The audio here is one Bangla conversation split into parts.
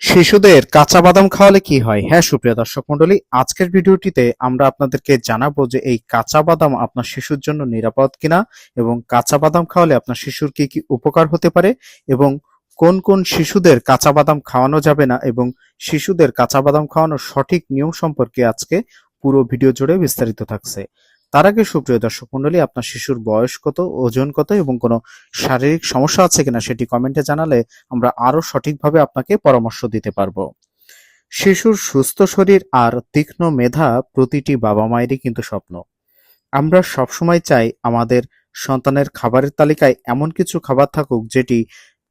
শিশুদের কাঁচা বাদাম খাওয়ালে কি হয়? হ্যাঁ সুপ্রিয় দর্শক মন্ডলী আজকের ভিডিওটিতে আমরা আপনাদেরকে জানাব যে এই কাঁচা বাদাম আপনার শিশুর জন্য নিরাপদ কিনা এবং কাঁচা বাদাম খাওয়ালে আপনার শিশুর কি কি উপকার হতে পারে এবং কোন কোন শিশুদের কাঁচা বাদাম খাওয়ানো যাবে না এবং শিশুদের কাঁচা বাদাম খাওয়ানোর সঠিক নিয়ম সম্পর্কে আজকে পুরো ভিডিও জুড়ে বিস্তারিত থাকছে। তার আগে সুপ্রিয় দর্শক মন্ডলী, আপনার শিশুর বয়স কত, ওজন কত এবং কোনো শারীরিক সমস্যা আছে কিনা সেটি কমেন্টে জানালে আমরা আরও সঠিকভাবে আপনাকে পরামর্শ দিতে পারব। শিশুর সুস্থ শরীর আর তীক্ষ্ণ মেধা প্রতিটি বাবা মায়েরই কিন্তু স্বপ্ন। আমরা সবসময় চাই আমাদের সন্তানের খাবারের তালিকায় এমন কিছু খাবার থাকুক যেটি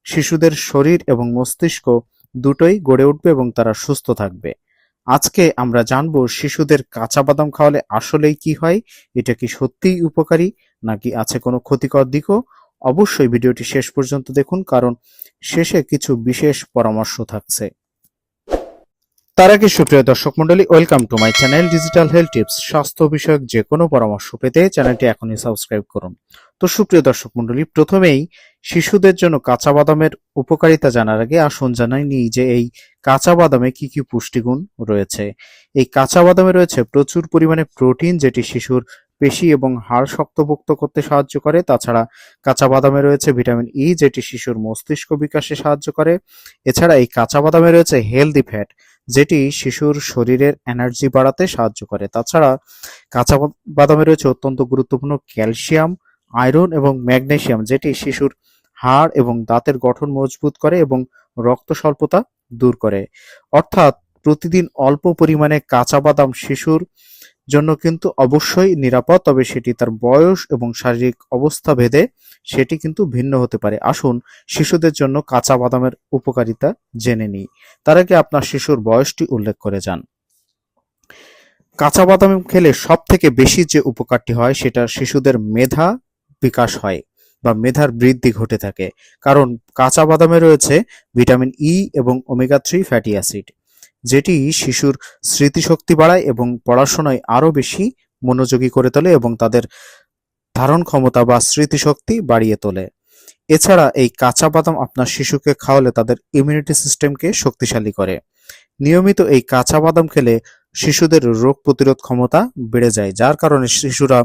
শিশুদের শরীর এবং মস্তিষ্ক দুটোই গড়ে উঠবে এবং তারা সুস্থ থাকবে। আজকে আমরা জানব শিশুদের কাঁচা বাদাম খাওয়ালে আসলেই কি হয়, এটা কি সত্যিই উপকারী, নাকি আছে কোনো ক্ষতিকর দিকও? অবশ্যই ভিডিওটি শেষ পর্যন্ত দেখুন, কারণ শেষে কিছু বিশেষ পরামর্শ থাকছে। তার আগে সুপ্রিয় দর্শক মন্ডলী welcome to my channel digital health tips স্বাস্থ্য বিষয়ক যে কোনো পরামর্শ পেতে চ্যানেলটি এখনই সাবস্ক্রাইব করুন। তো সুপ্রিয় দর্শক মন্ডলী প্রথমেই শিশুদের জন্য কাঁচা বাদামের উপকারিতা জানার আগে আসুন জানাই নিই যে এই কাঁচা বাদামে কি কি পুষ্টিগুণ রয়েছে। এই কাঁচা বাদামে রয়েছে প্রচুর পরিমাণে প্রোটিন, যেটি শিশুর পেশি এবং হাড় শক্তপোক্ত করতে সাহায্য করে। তাছাড়া কাঁচা বাদামে রয়েছে ভিটামিন ই যেটি শিশুর মস্তিষ্ক বিকাশে সাহায্য করে। এছাড়া এই কাঁচা বাদামে রয়েছে হেলদি ফ্যাট, যেটি শিশুর শরীরের এনার্জি বাড়াতে সাহায্য করে। তাছাড়া কাঁচা বাদামে রয়েছে অত্যন্ত গুরুত্বপূর্ণ ক্যালসিয়াম আয়রন এবং ম্যাগনেসিয়াম যেটি শিশুর হাড় এবং দাঁতের গঠন মজবুত করে এবং রক্ত স্বল্পতা দূর করে। অর্থাৎ প্রতিদিন অল্প পরিমাণে কাঁচা বাদাম শিশুর জন্য কিন্তু অবশ্যই নিরাপদ, তবে সেটি তার বয়স এবং শারীরিক অবস্থা ভেদে সেটি কিন্তু ভিন্ন হতে পারে। আসুন শিশুদের জন্য কাঁচা বাদামের উপকারিতা জেনে নিই। তার আগে আপনার শিশুর বয়সটি উল্লেখ করে যান। কাঁচা বাদাম খেলে সব থেকে বেশি যে উপকারটি হয়, সেটা শিশুদের মেধা বিকাশ হয় বা মেধার বৃদ্ধি ঘটে থাকে। কারণ কাঁচা বাদামে রয়েছে ভিটামিন ই এবং ওমেগা থ্রি ফ্যাটি অ্যাসিড যেটি শিশুর স্মৃতিশক্তি বাড়ায় এবং পড়াশোনায় আরও বেশি মনোযোগী করে তোলে এবং তাদের ধারণ ক্ষমতা বা স্মৃতিশক্তি বাড়িয়ে তোলে। এছাড়া এই কাঁচা বাদাম আপনার শিশুকে খাওয়ালে তাদের ইমিউনিটি সিস্টেমকে শক্তিশালী করে। নিয়মিত এই কাঁচা বাদাম খেলে শিশুদের রোগ প্রতিরোধ ক্ষমতা বেড়ে যায়, যার কারণে শিশুরা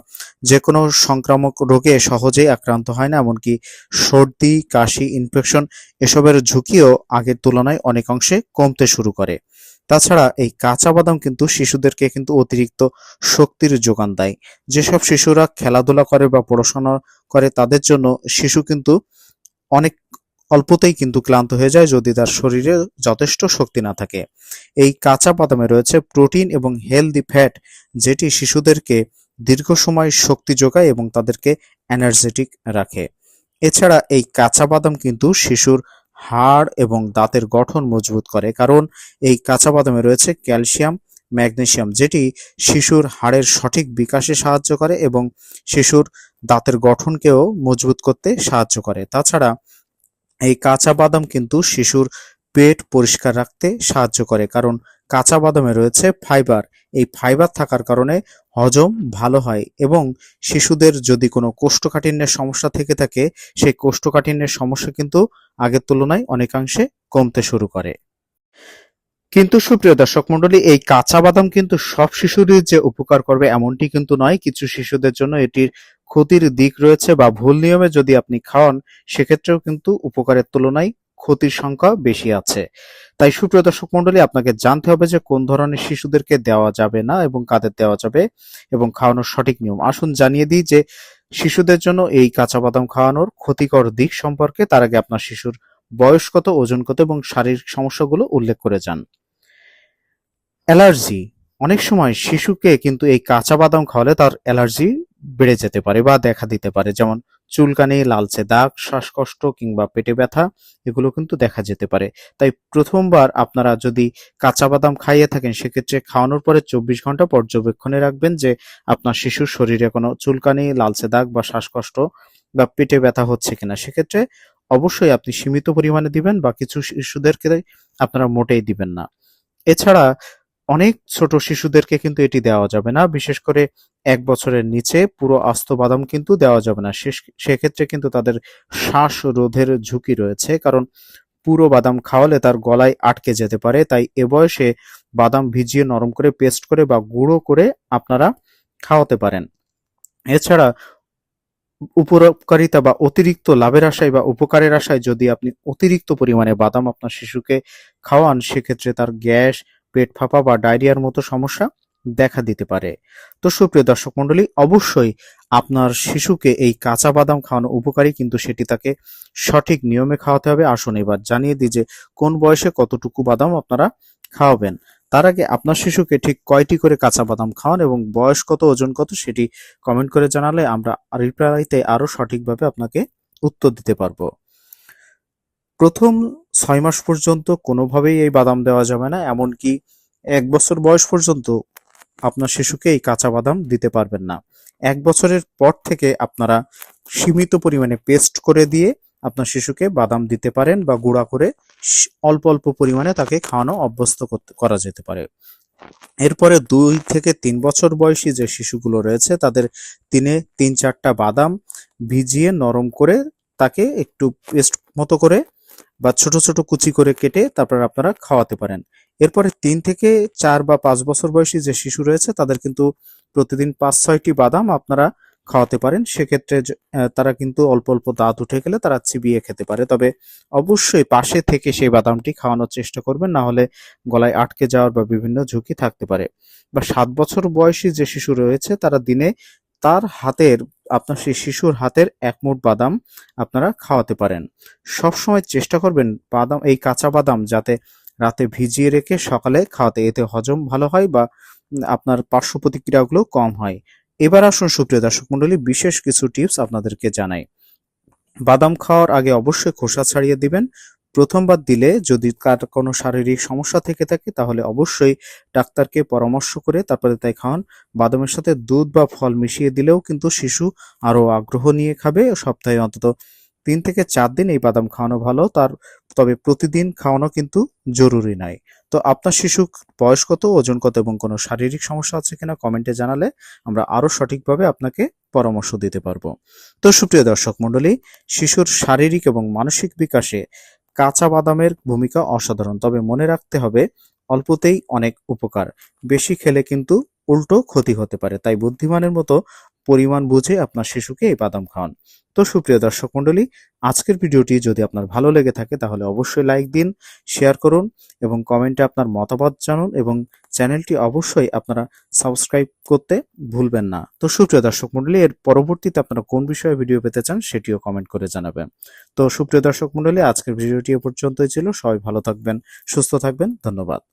যে কোনো সংক্রামক রোগে সহজেই আক্রান্ত হয় না, এমনকি সর্দি, কাশি ইনফেকশন এসবের ঝুঁকিও আগের তুলনায় অনেক অংশে কমতে শুরু করে। তাছাড়া এই কাঁচা বাদাম কিন্তু শিশুদেরকে কিন্তু অতিরিক্ত শক্তির যোগান দেয়। যেসব শিশুরা খেলাধুলা করে বা পড়াশোনা করে, তাদের জন্য শিশু কিন্তু অনেক অল্পতেই কিন্তু ক্লান্ত হয়ে যায় যদি তার শরীরে যথেষ্ট শক্তি না থাকে। এই কাঁচা বাদামে রয়েছে প্রোটিন এবং হেলদি ফ্যাট, যেটি শিশুদেরকে দীর্ঘ সময় শক্তি যোগায় এবং তাদেরকে এনার্জেটিক রাখে। এছাড়া এই কাঁচা বাদাম কিন্তু শিশুর হাড় এবং দাঁতের গঠন মজবুত করে, কারণ এই কাঁচা বাদামে রয়েছে ক্যালসিয়াম, ম্যাগনেসিয়াম, যেটি শিশুর হাড়ের সঠিক বিকাশে সাহায্য করে এবং শিশুর দাঁতের গঠনকেও মজবুত করতে সাহায্য করে। তাছাড়া এই কাঁচা বাদাম কিন্তু শিশুর পেট পরিষ্কার রাখতে সাহায্য করে, কারণ কাঁচা বাদামে রয়েছে ফাইবার। এই ফাইবার থাকার কারণে হজম ভালো হয় এবং শিশুদের যদি কোনো কোষ্ঠকাঠিন্যের সমস্যা থেকে থাকে, সেই কোষ্ঠকাঠিন্যের সমস্যা কিন্তু আগের তুলনায় অনেকাংশে কমতে শুরু করে। কিন্তু সুপ্রিয় দর্শক মন্ডলী এই কাঁচা বাদাম কিন্তু সব শিশুরই যে উপকার করবে এমনটি কিন্তু নয়। কিছু শিশুদের জন্য এটির ক্ষতির দিক রয়েছে বা ভুল নিয়মে যদি আপনি খাওয়ান, সেক্ষেত্রেও কিন্তু উপকারের তুলনায় ক্ষতির সংখ্যা বেশি আছে। তাই সুপ্রিয় দর্শক মন্ডলী আপনাকে জানতে হবে যে কোন ধরনের শিশুদেরকে দেওয়া যাবে না এবং কাদের দেওয়া যাবে এবং খাওয়ানোর সঠিক নিয়ম। আসুন জানিয়ে দিই যে শিশুদের জন্য এই কাঁচা বাদাম খাওয়ানোর ক্ষতিকর দিক সম্পর্কে, তার আগে আপনার শিশুর বয়স কত, ওজন কত এবং শারীরিক সমস্যাগুলো উল্লেখ করে যান। অ্যালার্জি। অনেক সময় শিশুকে কিন্তু এই কাঁচা বাদাম খাওয়ালে তার অ্যালার্জি বেড়ে যেতে পারে বা দেখা দিতে পারে। যেমন চুলকানি, লালচে দাগ, শ্বাসকষ্ট কিংবা পেটে ব্যথা, এগুলো কিন্তু দেখা যেতে পারে। তাই প্রথমবার আপনারা যদি কাঁচা বাদাম খাইয়ে থাকেন, সেক্ষেত্রে খাওয়ানোর পরে চব্বিশ ঘণ্টা পর্যবেক্ষণে রাখবেন যে আপনার শিশুর শরীরে কোনো চুলকানি, লালচে দাগ বা শ্বাসকষ্ট বা পেটে ব্যথা হচ্ছে কিনা। সেক্ষেত্রে অবশ্যই আপনি সীমিত পরিমাণে দিবেন বা কিছু শিশুদেরকে আপনারা মোটেই দিবেন না। এছাড়া অনেক ছোট শিশুদেরকে কিন্তু এটি দেওয়া যাবে না। বিশেষ করে এক বছরের নিচে পুরো আস্ত বাদাম কিন্তু দেওয়া যাবে না। সেক্ষেত্রে কিন্তু তাদের শ্বাস রোধের ঝুঁকি রয়েছে, কারণ পুরো বাদাম খাওয়ালে তার গলায় আটকে যেতে পারে। তাই এ বয়সে বাদাম ভিজিয়ে নরম করে পেস্ট করে বা গুঁড়ো করে আপনারা খাওয়াতে পারেন। এছাড়া উপকারিতা বা অতিরিক্ত লাভের আশায় বা উপকারের আশায় যদি আপনি অতিরিক্ত পরিমাণে বাদাম আপনার শিশুকে খাওয়ান, সেক্ষেত্রে তার গ্যাস পেট ফাঁপা বা ডায়রিয়ার মতো সমস্যা দেখা দিতে পারে। তো সুপ্রিয় দর্শক মন্ডলী অবশ্যই আপনার শিশুকে এই কাঁচা বাদাম খাওয়ানো উপকারী, কিন্তু সেটি তাকে সঠিক নিয়মে খাওয়াতে হবে। আসুন এবার জানিয়ে দিই যে কোন বয়সে কতটুকু বাদাম আপনারা খাওয়াবেন। তার আগে আপনার শিশুকে ঠিক কয়টি করে কাঁচা বাদাম খাওয়ান এবং বয়স কত, ওজন কত, সেটি কমেন্ট করে জানালে আমরা রিপ্লাইতে আরও সঠিকভাবে আপনাকে উত্তর দিতে পারব। প্রথম ছয় মাস পর্যন্ত কোনোভাবেই এই বাদাম দেওয়া যাবে না, এমনকি এক বছর বয়স পর্যন্ত আপনার শিশুকে এই কাঁচা বাদাম দিতে পারবেন না। এক বছরের পর থেকে আপনারা সীমিত পরিমাণে পেস্ট করে দিয়ে আপনার শিশুকে বাদাম দিতে পারেন বা গুঁড়া করে অল্প অল্প পরিমাণে তাকে খাওয়ানো অভ্যস্ত করা যেতে পারে। এরপরে দুই থেকে তিন বছর বয়সী যে শিশুগুলো রয়েছে, তাদের তিনে তিন চারটা বাদাম ভিজিয়ে নরম করে তাকে একটু পেস্ট মতো করে বা ছোট ছোট কুচি করে কেটে তারপর আপনারা খাওয়াতে পারেন। এরপরে তিন থেকে চার বা পাঁচ বছর বয়সী যে শিশু রয়েছে, তাদের কিন্তু প্রতিদিন পাঁচ ছয়টি বাদাম আপনারা খাওয়াতে পারেন। সেক্ষেত্রে তারা কিন্তু অল্প অল্প দাঁত উঠে গেলে তারা চিবিয়ে খেতে পারে। তবে অবশ্যই পাশে থেকে সেই বাদামটি খাওয়ানোর চেষ্টা করবেন, না হলে গলায় আটকে যাওয়ার বা বিভিন্ন ঝুঁকি থাকতে পারে। বা সাত বছর বয়সী যে শিশু রয়েছে, তারা দিনে তার হাতের আপনার সেই শিশুর হাতের এক মুঠ বাদাম আপনারা খাওয়াতে পারেন। সবসময় চেষ্টা করবেন বাদাম, এই কাঁচা বাদাম যাতে রাতে ভিজিয়ে রেখে সকালে খাওয়াতে। এতে হজম ভালো হয় বা আপনার পার্শ্ব প্রতিক্রিয়াগুলো কম হয়। এবার আসুন সুপ্রিয় দর্শক মণ্ডলী, বিশেষ কিছু টিপস আপনাদেরকে জানাই। বাদাম খাওয়ার আগে অবশ্যই খোসা ছাড়িয়ে দিবেন। প্রথমবার দিলে যদি কার কোনো শারীরিক সমস্যা থেকে থাকে, তাহলে অবশ্যই ডাক্তারকে পরামর্শ করে তারপরে তাই খাওয়ান। বাদামের সাথে দুধ বা ফল মিশিয়ে দিলেও কিন্তু শিশু আরও আগ্রহ নিয়ে খাবে। সপ্তাহে অন্তত তিন থেকে চার দিন এই বাদাম খাওয়ানো ভালো। তার, তবে প্রতিদিন খাওয়ানো কিন্তু জরুরি নয়। তো আপনার শিশু বয়স কত, ওজন কত এবং কোনো শারীরিক সমস্যা আছে কিনা কমেন্টে জানালে আমরা আরও সঠিকভাবে আপনাকে পরামর্শ দিতে পারব। তো সুপ্রিয় দর্শক মণ্ডলী, শিশুর শারীরিক এবং মানসিক বিকাশে কাঁচা বাদামের ভূমিকা অসাধারণ, তবে মনে রাখতে হবে অল্পতেই অনেক উপকার। বেশি খেলে কিন্তু উল্টো ক্ষতি হতে পারে, তাই বুদ্ধিমানের মতো পরিমাণ বুঝে আপনার শিশুকে এই বাদাম খাওয়ান। তো সুপ্রিয় দর্শক মণ্ডলী, আজকের ভিডিওটি যদি আপনার ভালো লেগে থাকে, তাহলে অবশ্যই লাইক দিন, শেয়ার করুন এবং কমেন্টে আপনার মতামত জানুন এবং চ্যানেলটি অবশ্যই আপনারা সাবস্ক্রাইব করতে ভুলবেন না। তো সুপ্রিয় দর্শক মণ্ডলী, এর পরবর্তীতে আপনারা কোন বিষয়ে ভিডিও পেতে চান সেটিও কমেন্ট করে জানাবেন। তো সুপ্রিয় দর্শক মণ্ডলী, আজকের ভিডিওটি এ পর্যন্তই ছিল। সবাই ভালো থাকবেন, সুস্থ থাকবেন। ধন্যবাদ।